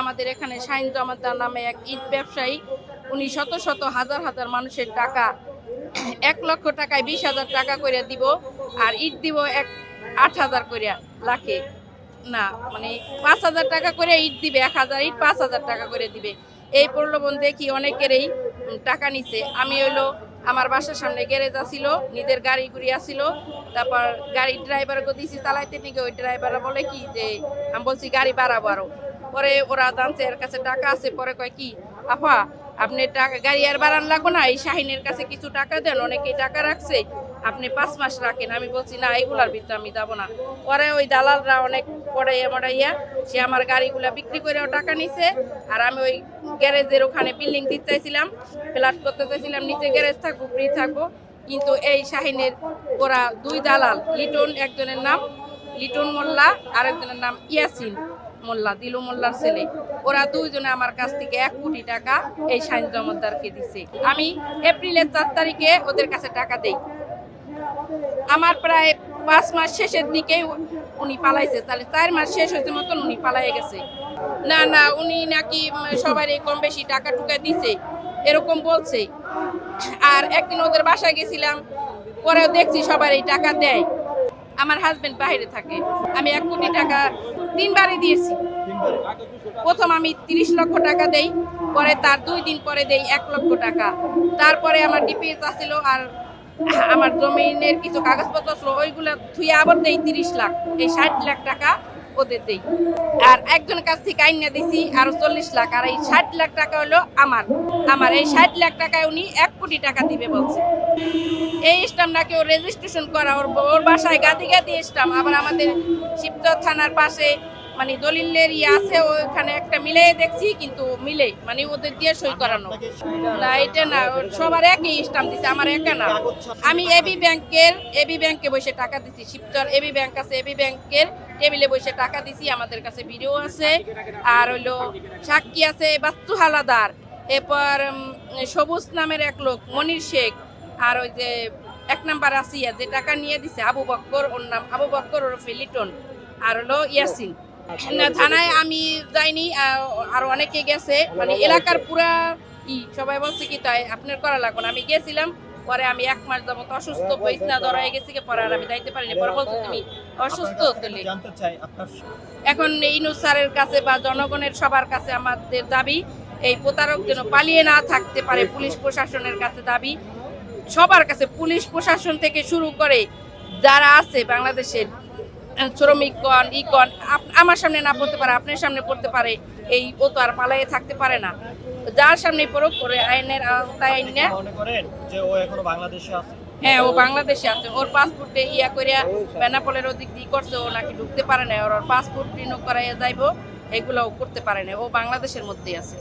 আমাদের এখানে শাহিন জমাদ্দার নামে এক ইট ব্যবসায়ী, উনি শত শত হাজার হাজার মানুষের টাকা, এক লক্ষ টাকায় বিশ হাজার টাকা করে দিব, আর ইট দিব এক, আট হাজার করে লাখে। না মানে পাঁচ হাজার টাকা করে ইট দিবে, এক হাজার ইট পাঁচ হাজার টাকা করে দিবে। এই প্রলোভন দেখি অনেকেরই টাকা নিছে। আমি হইল, আমার বাসার সামনে গ্যারেজ আসিল নিজের গাড়ি ঘুরি আসিল তারপর গাড়ি ড্রাইভারকে দিছি, চালাইতে নিকে ওই ড্রাইভার বলে কি যে, আমি বলছি গাড়ি বাড়াবো আরও। পরে ওরা জানছে এর কাছে টাকা আছে, পরে কয় কি আপা আপনি টাকা, গাড়ি আর বাড়ান লাগবো না, এই শাহিনের কাছে কিছু টাকা দেন, অনেকেই টাকা রাখছে, আপনি পাঁচ মাস রাখেন, আমি বলছি, না, এগুলার ভিতরে আমি যাব না। পরে ওই দালালরা অনেক পড়াইয়া মড়াইয়া সে আমার গাড়িগুলা বিক্রি করেও টাকা নিছে, আর আমি ওই গ্যারেজের ওখানে বিল্ডিং দিতে চাইছিলাম, ফ্ল্যাট করতে চাইছিলাম, নিচে গ্যারেজ থাকব ফ্রি থাকব, কিন্তু এই শাহিনের ওরা দুই দালাল, লিটন একজনের নাম, লিটন মোল্লা, আরেকজনের নাম ইয়াসিন। মোল্লা, দিলু মোল্লার ছেলে। ওরা দুইজনে আমার কাছ থেকে এক কোটি টাকা এই শাহিন জমদ্দারকে দিছে। আমি এপ্রিলের চার তারিখে ওদের কাছে টাকা দেই। আমার প্রায় পাঁচ মাস শেষের দিকে উনি পালাইছে। তাহলে চার মাস শেষ হয়েছে মতন উনি পালাই গেছে। না না, উনি নাকি সবাই কম বেশি টাকা টুকা দিছে, এরকম বলছে। আর একদিন ওদের বাসায় গেছিলাম, পরেও দেখছি সবার এই টাকা দেয়। আমার হাজবেন্ড বাইরে থাকে। আমি এক কোটি টাকা তিনবারই দিয়েছি। প্রথম আমি তিরিশ লক্ষ টাকা দেই, পরে তার দুই দিন পরে দেই এক লক্ষ টাকা। তারপরে আমার ডিপিএস আসিল আর আমার জমিনের কিছু কাগজপত্র ছিল, ওইগুলো ধুয়ে আবার দেই তিরিশ লাখ, এই ষাট লাখ টাকা। ওদের দেই। আর একজনের কাছ থেকে আইনা দিছি, আরও চল্লিশ লাখ, আর এই ষাট লাখ টাকা হলো আমার। আমার এই ষাট লাখ টাকায় উনি এক কোটি টাকা দিবে বলছে। এই স্টাম্পটাকে ও রেজিস্ট্রেশন করা, ওর ওর বাসায় গাদি গাদি স্টাম্প। আবার আমাদের শিবচর থানার পাশে মানে দলিলের ইয়ে আছে, ওখানে একটা মিলে দেখছি, কিন্তু মিলে মানে ওদের দিয়ে সই করানো। না, এটা না সবার একই স্টাম্প দিছে, আমার একা না। আমি এবি ব্যাংকের এবি ব্যাংকে বসে টাকা দিছি, শিবচর এবি ব্যাংক আছে এবি ব্যাংকের টেবিলে বসে টাকা দিছি, আমাদের কাছে ভিডিও আছে। আর হইল সাক্ষী আছে বাচ্চু হালাদার, এরপর সবুজ নামের এক লোক, মনির শেখ, আর ওই যে এক নাম্বার আসিয়া যে টাকা নিয়ে দিছে, আবু বক্কর, ওর নাম আবু বক্কর ওর ফেলিটন, আর হলো ইয়াসিন। থানায় আমি যাইনি আর অনেকে গেছে মানে এলাকার পুরা ই, সবাই বলছে কি তাই আপনার করা লাগবে আমি গেছিলাম পরে আমি এক মাস যাবত অসুস্থ বৈষ্ণা ধরাই গেছি, পরে আর আমি যাইতে পারিনি। পরে বলছো, তুমি অসুস্থ, তুলি। এখন ইনু স্যারের কাছে বা জনগণের সবার কাছে আমাদের দাবি, এই প্রতারক যেন পালিয়ে না থাকতে পারে পুলিশ প্রশাসনের কাছে দাবি। সবার কাছে পুলিশ প্রশাসন থেকে শুরু করে যারা আছে বাংলাদেশের শ্রমিকগণ ইকন আমার সামনে না পড়তে পারে, আপনার সামনে পড়তে পারে, এই ও তো আর পালাইয়ে থাকতে পারে না। যার সামনে পড়ুক করে আইনের আওতায় আইন করেন যে ও এখনও বাংলাদেশে আছে? হ্যাঁ ও বাংলাদেশে আছে। ওর পাসপোর্টে ইয়া করিয়া বেনাপোলের ওদিক দিয়ে করছে ও নাকি ঢুকতে পারে না ওর পাসপোর্ট রিনিউ করাইয়া যাইবো এগুলো ও করতে পারে না ও বাংলাদেশের মধ্যেই আছে।